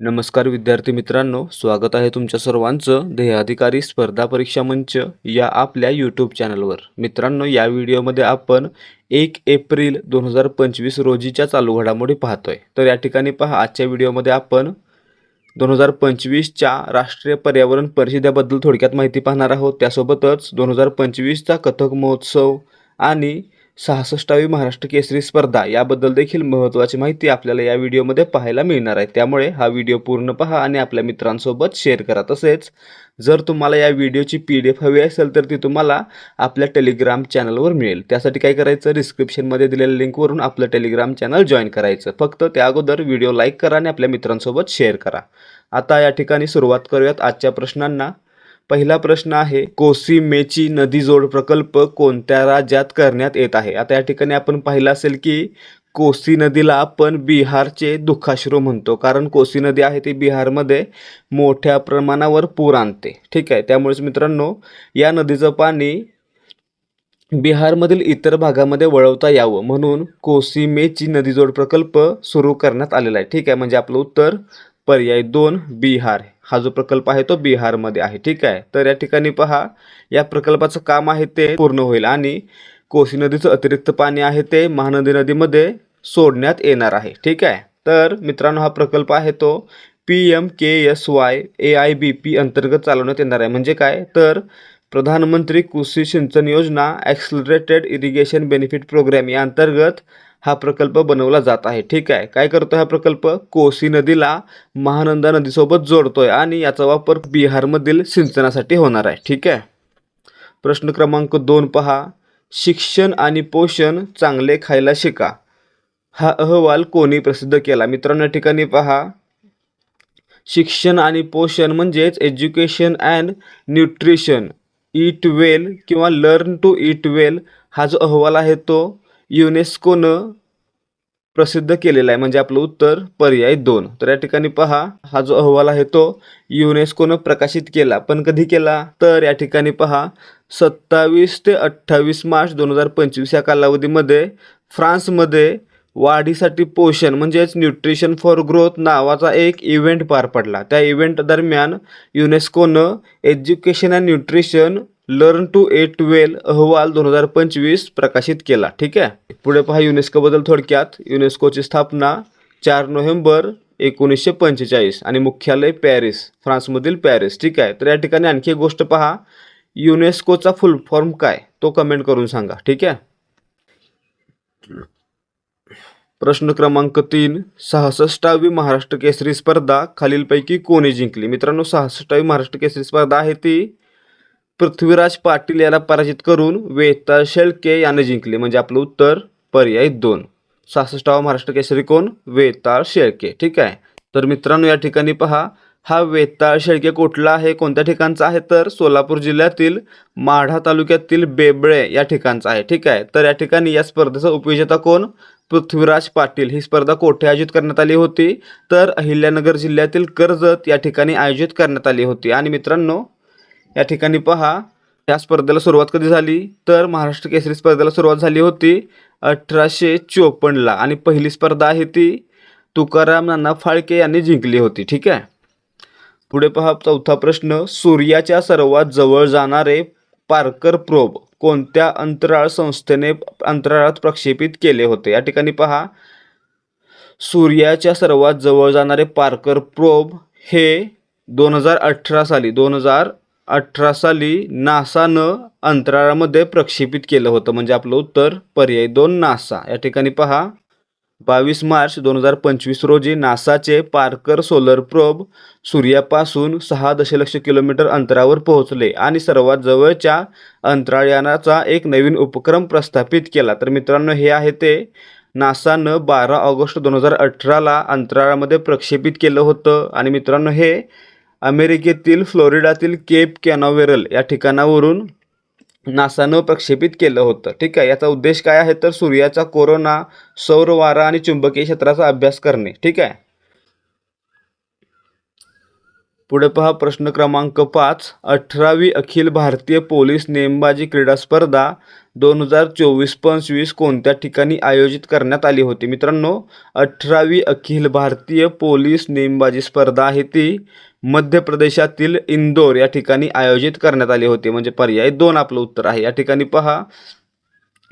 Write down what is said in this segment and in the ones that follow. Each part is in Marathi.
नमस्कार विद्यार्थी मित्रांनो स्वागत आहे तुमच्या सर्वांचं ध्येयाधिकारी स्पर्धा परीक्षा मंच या आपल्या यूट्यूब चॅनलवर मित्रांनो या व्हिडिओमध्ये आपण एक एप्रिल दोन हजार पंचवीस रोजीच्या चालू घडामोडी पाहतोय. तर या ठिकाणी पहा आजच्या व्हिडिओमध्ये आपण दोन हजार पंचवीसच्या राष्ट्रीय पर्यावरण परिषदेबद्दल थोडक्यात माहिती पाहणार आहोत. त्यासोबतच दोन हजार पंचवीसचा कथक महोत्सव आणि सहासष्टावी महाराष्ट्र केसरी स्पर्धा याबद्दल देखील महत्त्वाची माहिती आपल्याला या व्हिडिओमध्ये पाहायला मिळणार आहे. त्यामुळे हा व्हिडिओ पूर्ण पहा आणि आपल्या मित्रांसोबत शेअर करा. तसेच जर तुम्हाला या व्हिडिओची पी डी एफ हवी असेल तर ती तुम्हाला आपल्या टेलिग्राम चॅनलवर मिळेल. त्यासाठी काय करायचं? डिस्क्रिप्शनमध्ये दिलेल्या लिंकवरून आपलं टेलिग्राम चॅनल जॉईन करायचं. फक्त त्या अगोदर व्हिडिओ लाईक करा आणि आपल्या मित्रांसोबत शेअर करा. आता या ठिकाणी सुरुवात करूयात आजच्या प्रश्नांना. पहिला प्रश्न आहे कोसी मेची नदी जोड प्रकल्प कोणत्या राज्यात करण्यात येत आहे? आता या ठिकाणी आपण पाहिलं असेल की कोसी नदीला आपण बिहारचे दुःखाश्रू म्हणतो. कारण कोसी नदी आहे ती बिहारमध्ये मोठ्या प्रमाणावर पूर आणते. ठीक आहे त्यामुळेच मित्रांनो या नदीचं पाणी बिहारमधील इतर भागामध्ये वळवता यावं. म्हणून कोसी मेची नदीजोड प्रकल्प सुरू करण्यात आलेला आहे. ठीक आहे म्हणजे आपलं उत्तर पर्याय दोन बिहार हा जो प्रकल्प आहे तो बिहारमध्ये आहे. ठीक आहे? तर या ठिकाणी पहा या प्रकल्पाचं काम आहे ते पूर्ण होईल आणि कोसी नदीचं अतिरिक्त पाणी आहे ते महानदी नदीमध्ये सोडण्यात येणार आहे. ठीक आहे? तर मित्रांनो हा प्रकल्प आहे तो P M K S Y A I B P अंतर्गत चालवण्यात येणार आहे. म्हणजे काय? तर प्रधानमंत्री कृषी सिंचन योजना ॲक्सलरेटेड इरिगेशन बेनिफिट प्रोग्रॅम या अंतर्गत हा प्रकल्प बनवला जात आहे. ठीक आहे. काय करतो हा प्रकल्प? कोसी नदीला महानंदा नदीसोबत जोडतोय आणि याचा वापर बिहारमधील सिंचनासाठी होणार आहे. ठीक आहे. प्रश्न क्रमांक दोन पहा. शिक्षण आणि पोषण चांगले खायला शिका. हा अहवाल कोणी प्रसिद्ध केला? मित्रांनो या ठिकाणी पहा. शिक्षण आणि पोषण म्हणजेच education and nutrition. Eat well किंवा लर्न टू ईट वेल हा जो अहवाल आहे तो युनेस्कोनं प्रसिद्ध केलेला आहे म्हणजे आपलं उत्तर पर्याय दोन. तर या ठिकाणी पहा हा जो अहवाल आहे तो युनेस्कोनं प्रकाशित केला. पण कधी केला? तर या ठिकाणी पहा सत्तावीस ते अठ्ठावीस मार्च दोन हजार पंचवीस या कालावधीमध्ये फ्रान्समध्ये वाढीसाठी पोषण म्हणजेच न्यूट्रिशन फॉर ग्रोथ नावाचा एक इव्हेंट पार पडला. त्या इव्हेंट दरम्यान युनेस्कोनं education and nutrition learn to eat well अहवाल दोन हजार पंचवीस प्रकाशित केला. ठीक आहे? पुढे पहा युनेस्कोबद्दल थोडक्यात. युनेस्कोची स्थापना चार नोव्हेंबर एकोणीसशे पंचेचाळीस आणि मुख्यालय पॅरिस फ्रान्समधील पॅरिस. ठीक आहे? तर या ठिकाणी आणखी एक गोष्ट पहा. युनेस्कोचा फुल फॉर्म काय? तो कमेंट करून सांगा. ठीक आहे? प्रश्न क्रमांक तीन. सहासष्टावी महाराष्ट्र केसरी स्पर्धा खालीलपैकी कोणी जिंकली? मित्रांनो सहासष्टावी महाराष्ट्र केसरी स्पर्धा आहे ती पृथ्वीराज पाटील याला पराजित करून वेताळ शेळके याने जिंकले. म्हणजे आपलं उत्तर पर्याय दोन. सहासष्टावा महाराष्ट्र केसरी कोण? वेताळ शेळके. ठीक आहे? तर मित्रांनो या ठिकाणी पहा हा वेताळ शेळके कुठला आहे? कोणत्या ठिकाणचा आहे? तर सोलापूर जिल्ह्यातील माढा तालुक्यातील बेबळे या ठिकाणचा आहे. ठीक आहे? तर या ठिकाणी या स्पर्धेचा उपविजेता कोण? पृथ्वीराज पाटील. ही स्पर्धा कोठे आयोजित करण्यात आली होती? तर अहिल्यानगर जिल्ह्यातील कर्जत या ठिकाणी आयोजित करण्यात आली होती. आणि मित्रांनो या ठिकाणी पहा या स्पर्धेला सुरुवात कधी झाली? तर महाराष्ट्र केसरी स्पर्धेला सुरुवात झाली होती अठराशे चोपन्नला आणि पहिली स्पर्धा आहे ती तुकाराम नाना फाळके यांनी जिंकली होती ठीक आहे? पुढे पहा चौथा प्रश्न सूर्याच्या सर्वात जवळ जाणारे पार्कर प्रोब कोणत्या अंतराळ संस्थेने अंतराळात प्रक्षेपित केले होते? या ठिकाणी पहा सूर्याच्या सर्वात जवळ जाणारे पार्कर प्रोब हे दोन हजार अठरा साली दोन हजार अठरा साली नासानं अंतराळामध्ये प्रक्षेपित केलं होतं. म्हणजे आपलं उत्तर पर्याय दोन नासा. या ठिकाणी पहा. बावीस मार्च दोन हजार पंचवीस रोजी नासाचे पार्कर सोलर प्रोब सूर्यापासून सहा दशलक्ष किलोमीटर अंतरावर पोहोचले आणि सर्वात जवळच्या अंतराळयानाचा एक नवीन उपक्रम प्रस्थापित केला. तर मित्रांनो हे आहे ते. नासानं बारा ऑगस्ट दोन हजार अठराला अंतराळामध्ये प्रक्षेपित केलं होतं. आणि मित्रांनो हे अमेरिकेतील फ्लोरिडातील केप कॅनॉवेरल या ठिकाणावरून नासानं प्रक्षेपित केलं होतं. ठीक आहे याचा उद्देश काय आहे? तर सूर्याचा कोरोना सौर वारा आणि चुंबकीय क्षेत्राचा अभ्यास करणे. ठीक आहे? पुढे पहा प्रश्न क्रमांक पाच. अठरावी अखिल भारतीय पोलीस नेमबाजी क्रीडा स्पर्धा दोन हजार चोवीस पंचवीस कोणत्या ठिकाणी आयोजित करण्यात आली होती? मित्रांनो अठरावी अखिल भारतीय पोलीस नेमबाजी स्पर्धा आहे ती मध्य प्रदेशातील इंदोर या ठिकाणी आयोजित करण्यात आले होते. म्हणजे पर्याय दोन आपलं उत्तर आहे. या ठिकाणी पहा.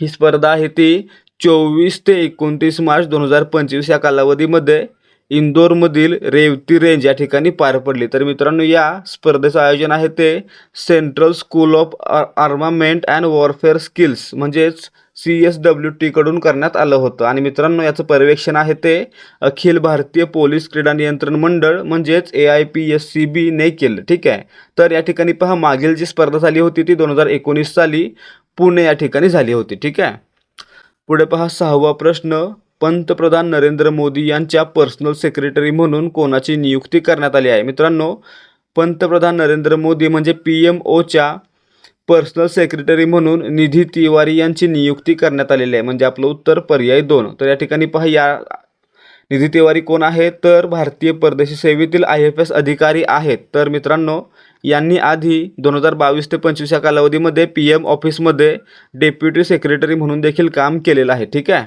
ही स्पर्धा आहे ती चोवीस ते एकोणतीस मार्च दोन हजार पंचवीस या कालावधीमध्ये इंदोरमधील रेवती रेंज या ठिकाणी पार पडली. तर मित्रांनो या स्पर्धेचं आयोजन आहे ते central school of armament and warfare skills म्हणजेच सी एस डब्ल्यू टीकडून करण्यात आलं होतं. आणि मित्रांनो याचं पर्यवेक्षण आहे ते अखिल भारतीय पोलीस क्रीडा नियंत्रण मंडळ म्हणजेच A I P S C बीने केलं. ठीक आहे? तर या ठिकाणी पहा मागील जी स्पर्धा झाली होती ती दोन हजार एकोणीस साली पुणे या ठिकाणी झाली होती. ठीक आहे? पुढे पहा सहावा प्रश्न. पंतप्रधान नरेंद्र मोदी यांच्या पर्सनल सेक्रेटरी म्हणून कोणाची नियुक्ती करण्यात आली आहे? मित्रांनो पंतप्रधान नरेंद्र मोदी म्हणजे पी एम ओच्या पर्सनल सेक्रेटरी म्हणून निधी तिवारी यांची नियुक्ती करण्यात आलेली आहे. म्हणजे आपलं उत्तर पर्याय दोन. तर या ठिकाणी पहा या निधी तिवारी कोण आहे? तर भारतीय परदेशी सेवेतील आय एफ एस अधिकारी आहेत. तर मित्रांनो यांनी आधी दोन हजार बावीस ते पंचवीस या कालावधीमध्ये पी एम ऑफिसमध्ये डेप्युटी सेक्रेटरी म्हणून देखील काम केलेलं आहे. ठीक आहे?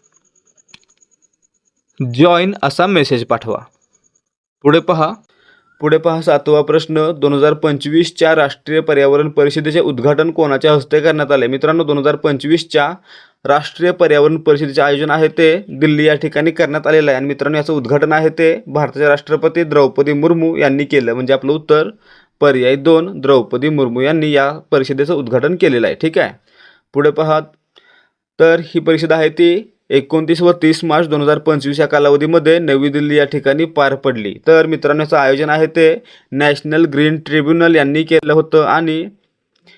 जॉईन असा मेसेज पाठवा. पुढे पहा. पुढे पहा सातवा प्रश्न. दोन हजार पंचवीसच्या राष्ट्रीय पर्यावरण परिषदेचे उद्घाटन कोणाच्या हस्ते करण्यात आले? मित्रांनो दोन हजार पंचवीसच्या राष्ट्रीय पर्यावरण परिषदेचे आयोजन आहे ते दिल्ली या ठिकाणी करण्यात आलेलं आहे. आणि मित्रांनो याचं उद्घाटन आहे ते भारताचे राष्ट्रपती द्रौपदी मुर्मू यांनी केलं. म्हणजे आपलं उत्तर पर्याय दोन द्रौपदी मुर्मू यांनी या परिषदेचं उद्घाटन केलेलं आहे. ठीक आहे? पुढे पहा. तर ही परिषद आहे ती एकोणतीस व तीस मार्च दोन हजार पंचवीस या कालावधीमध्ये नवी दिल्ली या ठिकाणी पार पडली. तर मित्रांनो याचं आयोजन आहे ते नॅशनल ग्रीन ट्रिब्युनल यांनी केलं होतं आणि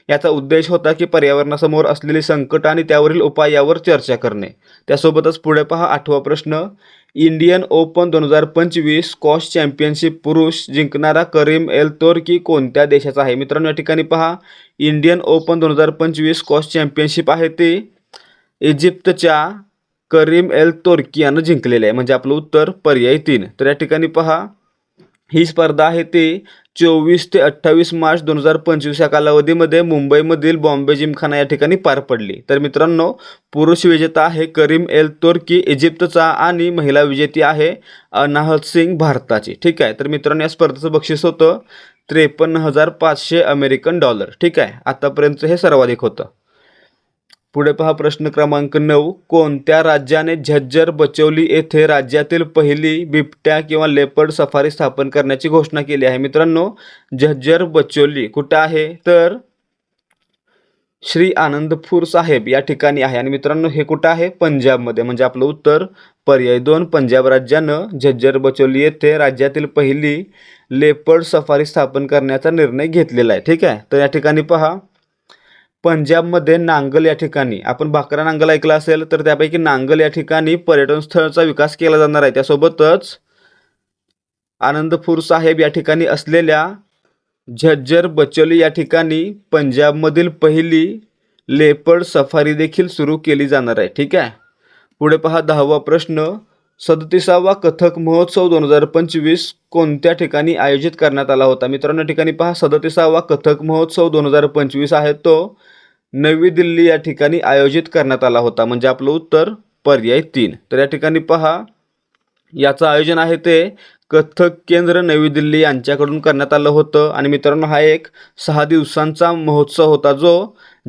याचा उद्देश होता की पर्यावरणासमोर असलेली संकट आणि त्यावरील उपाय यावर चर्चा करणे. त्यासोबतच पुढे पहा आठवा प्रश्न. इंडियन ओपन दोन हजार पंचवीस स्कॉश चॅम्पियनशिप पुरुष जिंकणारा करीम एल तोर्की कोणत्या देशाचा आहे? मित्रांनो या ठिकाणी पहा. इंडियन ओपन दोन हजार पंचवीस स्कॉश चॅम्पियनशिप आहे ती इजिप्तच्या करीम एल तोर्की यानं जिंकलेलं आहे. म्हणजे आपलं उत्तर पर्याय तीन. तर या ठिकाणी पहा ही स्पर्धा आहे ती चोवीस ते अठ्ठावीस मार्च दोन हजार पंचवीस या कालावधीमध्ये मुंबईमधील बॉम्बे जिमखाना या ठिकाणी पार पडली. तर मित्रांनो पुरुष विजेता आहे करीम एल तोर्की इजिप्तचा आणि महिला विजेती आहे अनाहत सिंग भारताची. ठीक आहे? तर मित्रांनो या स्पर्धेचं बक्षीस होतं त्रेपन्न हजार पाचशे अमेरिकन डॉलर. ठीक आहे? आतापर्यंत हे सर्वाधिक होतं. पुढे पहा प्रश्न क्रमांक नऊ. कोणत्या राज्याने झज्जर बचवली येथे राज्यातील पहिली बिबट्या किंवा लेपर्ड सफारी स्थापन करण्याची घोषणा केली आहे? मित्रांनो झज्जर बचोली कुठं आहे? तर श्री आनंदपूर साहेब या ठिकाणी आहे. आणि मित्रांनो हे कुठं आहे? पंजाबमध्ये. म्हणजे आपलं उत्तर पर्याय दोन. पंजाब राज्यानं झज्जर बचोली येथे राज्यातील पहिली लेपर्ड सफारी स्थापन करण्याचा निर्णय घेतलेला आहे. ठीक आहे? तर या ठिकाणी पहा. पंजाबमध्ये नांगल या ठिकाणी. आपण भाकरा नांगल ऐकलं असेल तर त्यापैकी नांगल या ठिकाणी पर्यटन स्थळाचा विकास केला जाणार आहे. त्यासोबतच आनंदपूर साहेब या ठिकाणी असलेल्या झज्जर बचोली या ठिकाणी पंजाबमधील पहिली लेपर्ड सफारी देखील सुरू केली जाणार आहे. ठीक आहे? पुढे पहा दहावा प्रश्न. सदतीसावा कथक महोत्सव दोन हजार पंचवीस कोणत्या ठिकाणी आयोजित करण्यात आला होता? मित्रांनो ठिकाणी पहा सदतीसावा कथक महोत्सव दोन हजार पंचवीस आहे तो. नवी दिल्ली या ठिकाणी आयोजित करण्यात आला होता. म्हणजे आपलं उत्तर पर्याय तीन. तर या ठिकाणी पहा याचं आयोजन आहे ते कथक केंद्र नवी दिल्ली यांच्याकडून करण्यात आलं होतं. आणि मित्रांनो हा एक सहा दिवसांचा महोत्सव होता जो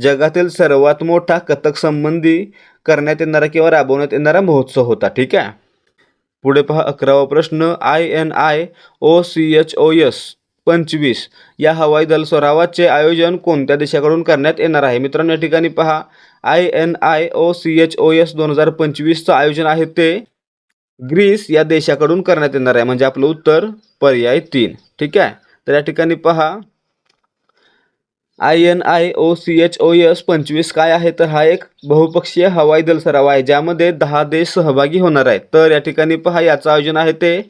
जगातील सर्वात मोठा कथक संबंधी करण्यात येणारा किंवा राबवण्यात येणारा महोत्सव होता. ठीक आहे? पुढे पहा अकरावा प्रश्न. I N I O C H O S. पंचवीस. या हवाई दल सरावाचे आयोजन कोणत्या देशाकडून करण्यात येणार आहे? मित्रांनो या ठिकाणी पहा. I N I O C H O S दोन हजार पंचवीसचं आयोजन आहे ते ग्रीस या देशाकडून करण्यात येणार आहे. म्हणजे आपलं उत्तर पर्याय तीन. ठीक आहे? तर या ठिकाणी पहा. I N I O C H O S पंचवीस काय आहे तर हा एक बहुपक्षीय हवाई दल सराव आहे ज्यामध्ये दहा देश सहभागी होणार आहेत. तर या ठिकाणी पहा याचं आयोजन आहे ते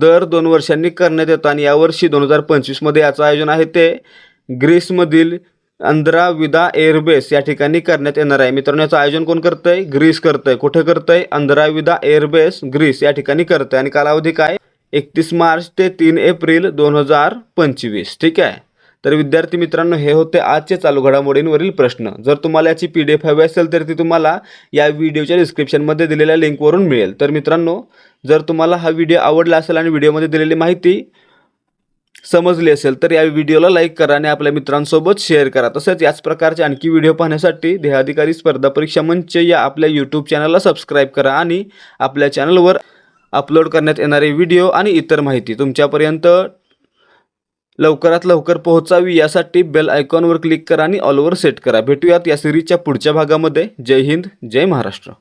दर दोन वर्षांनी करण्यात येतं आणि यावर्षी दोन हजार पंचवीसमध्ये याचं आयोजन आहे ते ग्रीसमधील अंद्रा विदा एअरबेस या ठिकाणी करण्यात येणार आहे. मित्रांनो याचं आयोजन कोण करतंय? ग्रीस करतंय. कुठे करतं अंद्रा विदा एअरबेस ग्रीस या ठिकाणी करतंय. आणि कालावधी काय? एकतीस मार्च ते तीन एप्रिल दोन हजार पंचवीस. ठीक आहे? तर विद्यार्थी मित्रांनो हे होते आजचे चालू घडामोडींवरील प्रश्न. जर तुम्हाला याची पी डी एफ हवी असेल तर ती तुम्हाला या व्हिडिओच्या डिस्क्रिप्शनमध्ये दिलेल्या लिंकवरून मिळेल. तर मित्रांनो जर तुम्हाला हा व्हिडिओ आवडला असेल आणि व्हिडिओमध्ये दिलेली माहिती समजली असेल तर या व्हिडिओला लाईक करा आणि आपल्या मित्रांसोबत शेअर करा. तसेच याच प्रकारचे आणखी व्हिडिओ पाहण्यासाठी देहाधिकारी स्पर्धा परीक्षा मंच या आपल्या यूट्यूब चॅनलला सबस्क्राईब करा आणि आपल्या चॅनलवर अपलोड करण्यात येणारे व्हिडिओ आणि इतर माहिती तुमच्यापर्यंत लवकरात लवकर पोहोचावी यासाठी बेल आयकॉनवर क्लिक करा आणि ऑलवर सेट करा. भेटूयात या सिरीजच्या पुढच्या भागामध्ये. जय हिंद जय महाराष्ट्र.